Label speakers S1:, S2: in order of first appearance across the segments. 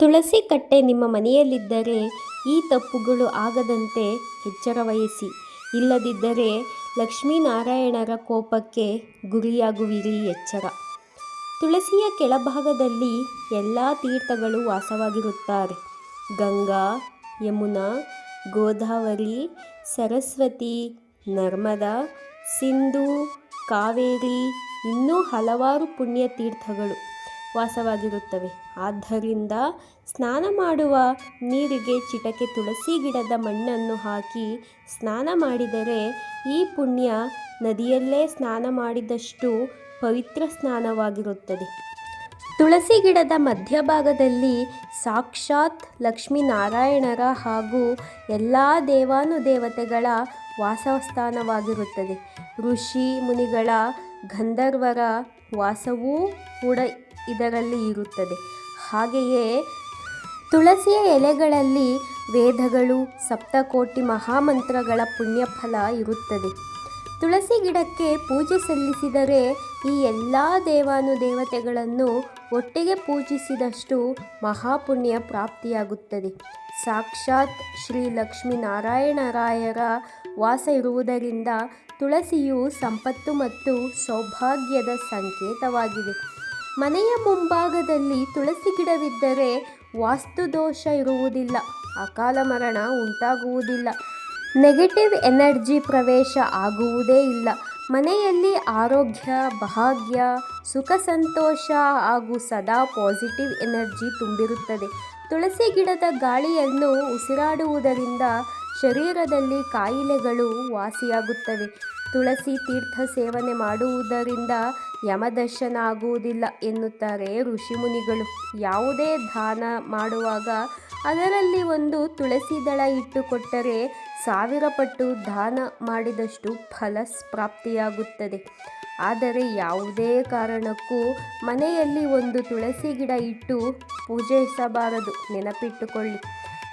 S1: ತುಳಸಿ ಕಟ್ಟೆ ನಿಮ್ಮ ಮನೆಯಲ್ಲಿದ್ದರೆ ಈ ತಪ್ಪುಗಳು ಆಗದಂತೆ ಎಚ್ಚರ ವಹಿಸಿ. ಇಲ್ಲದಿದ್ದರೆ ಲಕ್ಷ್ಮೀನಾರಾಯಣರ ಕೋಪಕ್ಕೆ ಗುರಿಯಾಗುವಿರಿ ಎಚ್ಚರ. ತುಳಸಿಯ ಕೆಳಭಾಗದಲ್ಲಿ ಎಲ್ಲ ತೀರ್ಥಗಳು ವಾಸವಾಗಿರುತ್ತಾರೆ. ಗಂಗಾ, ಯಮುನಾ, ಗೋದಾವರಿ, ಸರಸ್ವತಿ, ನರ್ಮದಾ, ಸಿಂಧು, ಕಾವೇರಿ ಇನ್ನೂ ಹಲವಾರು ಪುಣ್ಯ ತೀರ್ಥಗಳು ವಾಸವಾಗಿರುತ್ತವೆ. ಆದ್ದರಿಂದ ಸ್ನಾನ ಮಾಡುವ ನೀರಿಗೆ ಚಿಟಕೆ ತುಳಸಿ ಗಿಡದ ಮಣ್ಣನ್ನು ಹಾಕಿ ಸ್ನಾನ ಮಾಡಿದರೆ ಈ ಪುಣ್ಯ ನದಿಯಲ್ಲೇ ಸ್ನಾನ ಮಾಡಿದಷ್ಟು ಪವಿತ್ರ ಸ್ನಾನವಾಗಿರುತ್ತದೆ. ತುಳಸಿ ಗಿಡದ ಮಧ್ಯಭಾಗದಲ್ಲಿ ಸಾಕ್ಷಾತ್ ಲಕ್ಷ್ಮೀನಾರಾಯಣರ ಹಾಗೂ ಎಲ್ಲ ದೇವಾನುದೇವತೆಗಳ ವಾಸಸ್ಥಾನವಾಗಿರುತ್ತದೆ. ಋಷಿ ಮುನಿಗಳ ಗಂಧರ್ವರ ವಾಸವೂ ಕೂಡ ಇದರಲ್ಲಿ ಇರುತ್ತದೆ. ಹಾಗೆಯೇ ತುಳಸಿಯ ಎಲೆಗಳಲ್ಲಿ ವೇದಗಳು, ಸಪ್ತಕೋಟಿ ಮಹಾಮಂತ್ರಗಳ ಪುಣ್ಯಫಲ ಇರುತ್ತದೆ. ತುಳಸಿ ಗಿಡಕ್ಕೆ ಪೂಜೆ ಸಲ್ಲಿಸಿದರೆ ಈ ಎಲ್ಲ ದೇವಾನುದೇವತೆಗಳನ್ನು ಒಟ್ಟಿಗೆ ಪೂಜಿಸಿದಷ್ಟು ಮಹಾಪುಣ್ಯ ಪ್ರಾಪ್ತಿಯಾಗುತ್ತದೆ. ಸಾಕ್ಷಾತ್ ಶ್ರೀ ಲಕ್ಷ್ಮೀನಾರಾಯಣರಾಯರ ವಾಸ ಇರುವುದರಿಂದ ತುಳಸಿಯು ಸಂಪತ್ತು ಮತ್ತು ಸೌಭಾಗ್ಯದ ಸಂಕೇತವಾಗಿದೆ. ಮನೆಯ ಮುಂಭಾಗದಲ್ಲಿ ತುಳಸಿ ಗಿಡವಿದ್ದರೆ ವಾಸ್ತುದೋಷ ಇರುವುದಿಲ್ಲ, ಅಕಾಲ ಮರಣ ಉಂಟಾಗುವುದಿಲ್ಲ. ನೆಗೆಟಿವ್ ಎನರ್ಜಿ ಪ್ರವೇಶ ಆಗುವುದೇ ಇಲ್ಲ. ಮನೆಯಲ್ಲಿ ಆರೋಗ್ಯ, ಭಾಗ್ಯ, ಸುಖ, ಸಂತೋಷ ಹಾಗೂ ಸದಾ ಪಾಸಿಟಿವ್ ಎನರ್ಜಿ ತುಂಬಿರುತ್ತದೆ. ತುಳಸಿ ಗಿಡದ ಗಾಳಿಯನ್ನು ಉಸಿರಾಡುವುದರಿಂದ ಶರೀರದಲ್ಲಿ ಕಾಯಿಲೆಗಳು ವಾಸಿಯಾಗುತ್ತವೆ. ತುಳಸಿ ತೀರ್ಥ ಸೇವನೆ ಮಾಡುವುದರಿಂದ ಯಮದರ್ಶನ ಆಗುವುದಿಲ್ಲ ಎನ್ನುತ್ತಾರೆ ಋಷಿಮುನಿಗಳು. ಯಾವುದೇ ದಾನ ಮಾಡುವಾಗ ಅದರಲ್ಲಿ ಒಂದು ತುಳಸಿ ದಳ ಇಟ್ಟುಕೊಟ್ಟರೆ ಸಾವಿರ ಪಟ್ಟು ದಾನ ಮಾಡಿದಷ್ಟು ಫಲ ಪ್ರಾಪ್ತಿಯಾಗುತ್ತದೆ. ಆದರೆ ಯಾವುದೇ ಕಾರಣಕ್ಕೂ ಮನೆಯಲ್ಲಿ ಒಂದು ತುಳಸಿ ಗಿಡ ಇಟ್ಟು ಪೂಜಿಸಬಾರದು ನೆನಪಿಟ್ಟುಕೊಳ್ಳಿ.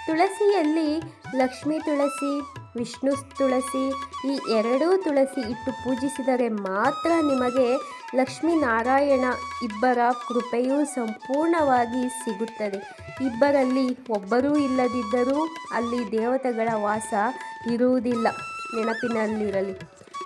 S1: ತುಳಸಿಯಲ್ಲಿ ಲಕ್ಷ್ಮೀ ತುಳಸಿ ವಿಷ್ಣು ತುಳಸಿ, ಈ ಎರಡೂ ತುಳಸಿ ಇಟ್ಟು ಪೂಜಿಸಿದರೆ ಮಾತ್ರ ನಿಮಗೆ ಲಕ್ಷ್ಮೀನಾರಾಯಣ ಇಬ್ಬರ ಕೃಪೆಯು ಸಂಪೂರ್ಣವಾಗಿ ಸಿಗುತ್ತದೆ. ಇಬ್ಬರಲ್ಲಿ ಒಬ್ಬರೂ ಇಲ್ಲದಿದ್ದರೂ ಅಲ್ಲಿ ದೇವತೆಗಳ ವಾಸ ಇರುವುದಿಲ್ಲ. ನೆನಪಿನಲ್ಲಿರಲಿ.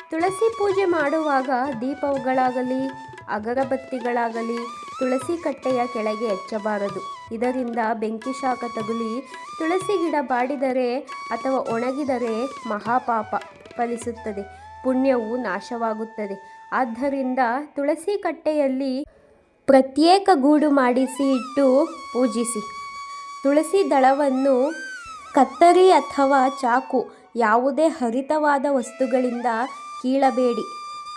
S1: ತುಳಸಿ ಪೂಜೆ ಮಾಡುವಾಗ ದೀಪಗಳಾಗಲಿ, ಅಗರಬತ್ತಿಗಳಾಗಲಿ ತುಳಸಿ ಕಟ್ಟೆಯ ಕೆಳಗೆ ಹಚ್ಚಬಾರದು ಇದರಿಂದ ಬೆಂಕಿ ಶಾಖ ತಗುಲಿ ತುಳಸಿ ಗಿಡ ಬಾಡಿದರೆ ಅಥವಾ ಒಣಗಿದರೆ ಮಹಾಪಾಪ ಫಲಿಸುತ್ತದೆ. ಪುಣ್ಯವು ನಾಶವಾಗುತ್ತದೆ. ಆದ್ದರಿಂದ ತುಳಸಿ ಕಟ್ಟೆಯಲ್ಲಿ ಪ್ರತ್ಯೇಕ ಗೂಡು ಮಾಡಿಸಿ ಇಟ್ಟು ಪೂಜಿಸಿ. ತುಳಸಿ ದಳವನ್ನು ಕತ್ತರಿ ಅಥವಾ ಚಾಕು ಯಾವುದೇ ಹರಿತವಾದ ವಸ್ತುಗಳಿಂದ ಕೀಳಬೇಡಿ.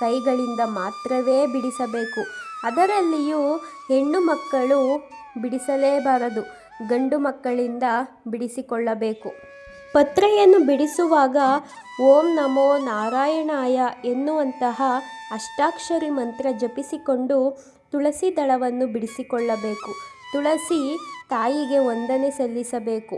S1: ಕೈಗಳಿಂದ ಮಾತ್ರವೇ ಬಿಡಿಸಬೇಕು. ಅದರಲ್ಲಿಯೂ ಹೆಣ್ಣು ಮಕ್ಕಳು ಬಿಡಿಸಲೇಬಾರದು, ಗಂಡು ಮಕ್ಕಳಿಂದ ಬಿಡಿಸಿಕೊಳ್ಳಬೇಕು. ಪತ್ರೆಯನ್ನು ಬಿಡಿಸುವಾಗ ಓಂ ನಮೋ ನಾರಾಯಣಾಯ ಎನ್ನುವಂತಹ ಅಷ್ಟಾಕ್ಷರಿ ಮಂತ್ರ ಜಪಿಸಿಕೊಂಡು ತುಳಸಿ ದಳವನ್ನು ಬಿಡಿಸಿಕೊಳ್ಳಬೇಕು. ತುಳಸಿ ತಾಯಿಗೆ ವಂದನೆ ಸಲ್ಲಿಸಬೇಕು.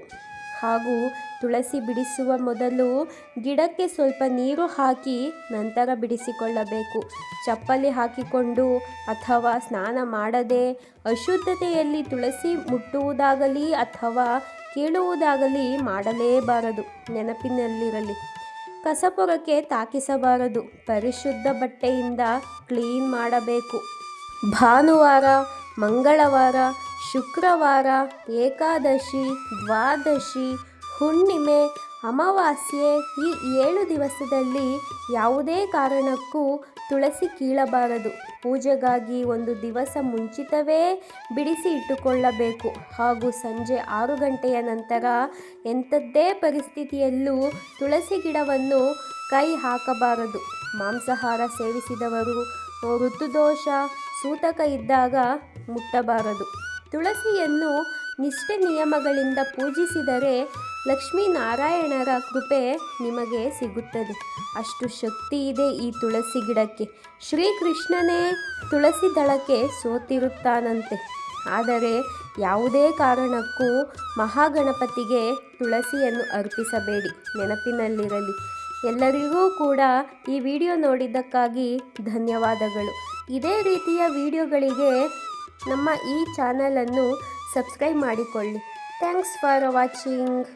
S1: ಹಾಗೂ ತುಳಸಿ ಬಿಡಿಸುವ ಮೊದಲು ಗಿಡಕ್ಕೆ ಸ್ವಲ್ಪ ನೀರು ಹಾಕಿ ನಂತರ ಬಿಡಿಸಿಕೊಳ್ಳಬೇಕು. ಚಪ್ಪಲಿ ಹಾಕಿಕೊಂಡು ಅಥವಾ ಸ್ನಾನ ಮಾಡದೆ ಅಶುದ್ಧತೆಯಲ್ಲಿ ತುಳಸಿ ಮುಟ್ಟುವುದಾಗಲಿ ಅಥವಾ ಕೇಳುವುದಾಗಲಿ ಮಾಡಲೇಬಾರದು. ನೆನಪಿನಲ್ಲಿರಲಿ. ಕಸಪೊರಕೆ ತಾಕಿಸಬಾರದು. ಪರಿಶುದ್ಧ ಬಟ್ಟೆಯಿಂದ ಕ್ಲೀನ್ ಮಾಡಬೇಕು. ಭಾನುವಾರ, ಮಂಗಳವಾರ ಶುಕ್ರವಾರ, ಏಕಾದಶಿ, ದ್ವಾದಶಿ, ಹುಣ್ಣಿಮೆ, ಅಮಾವಾಸ್ಯೆ ಈ ಏಳು ದಿವಸದಲ್ಲಿ ಯಾವುದೇ ಕಾರಣಕ್ಕೂ ತುಳಸಿ ಕೀಳಬಾರದು. ಪೂಜೆಗಾಗಿ ಒಂದು ದಿವಸ ಮುಂಚಿತವೇ ಬಿಡಿಸಿ ಇಟ್ಟುಕೊಳ್ಳಬೇಕು. ಹಾಗೂ ಸಂಜೆ ಆರು ಗಂಟೆಯ ನಂತರ ಎಂಥದ್ದೇ ಪರಿಸ್ಥಿತಿಯಲ್ಲೂ ತುಳಸಿ ಗಿಡವನ್ನು ಕೈ ಹಾಕಬಾರದು. ಮಾಂಸಾಹಾರ ಸೇವಿಸಿದವರು ಋತುದೋಷ, ಸೂತಕ ಇದ್ದಾಗ ಮುಟ್ಟಬಾರದು. ತುಳಸಿಯನ್ನು ನಿಷ್ಠೆ ನಿಯಮಗಳಿಂದ ಪೂಜಿಸಿದರೆ ಲಕ್ಷ್ಮೀನಾರಾಯಣರ ಕೃಪೆ ನಿಮಗೆ ಸಿಗುತ್ತದೆ. ಅಷ್ಟು ಶಕ್ತಿ ಇದೆ ಈ ತುಳಸಿ ಗಿಡಕ್ಕೆ. ಶ್ರೀಕೃಷ್ಣನೇ ತುಳಸಿ ದಳಕ್ಕೆ ಸೋತಿರುತ್ತಾನಂತೆ. ಆದರೆ ಯಾವುದೇ ಕಾರಣಕ್ಕೂ ಮಹಾಗಣಪತಿಗೆ ತುಳಸಿಯನ್ನು ಅರ್ಪಿಸಬೇಡಿ. ನೆನಪಿನಲ್ಲಿರಲಿ. ಎಲ್ಲರಿಗೂ ಕೂಡ ಈ ವಿಡಿಯೋ ನೋಡಿದ್ದಕ್ಕಾಗಿ ಧನ್ಯವಾದಗಳು. ಇದೇ ರೀತಿಯ ವಿಡಿಯೋಗಳಿಗೆ ನಮ್ಮ ಈ ಚಾನಲನ್ನು ಸಬ್ಸ್ಕ್ರೈಬ್ ಮಾಡಿಕೊಳ್ಳಿ. Thanks for watching.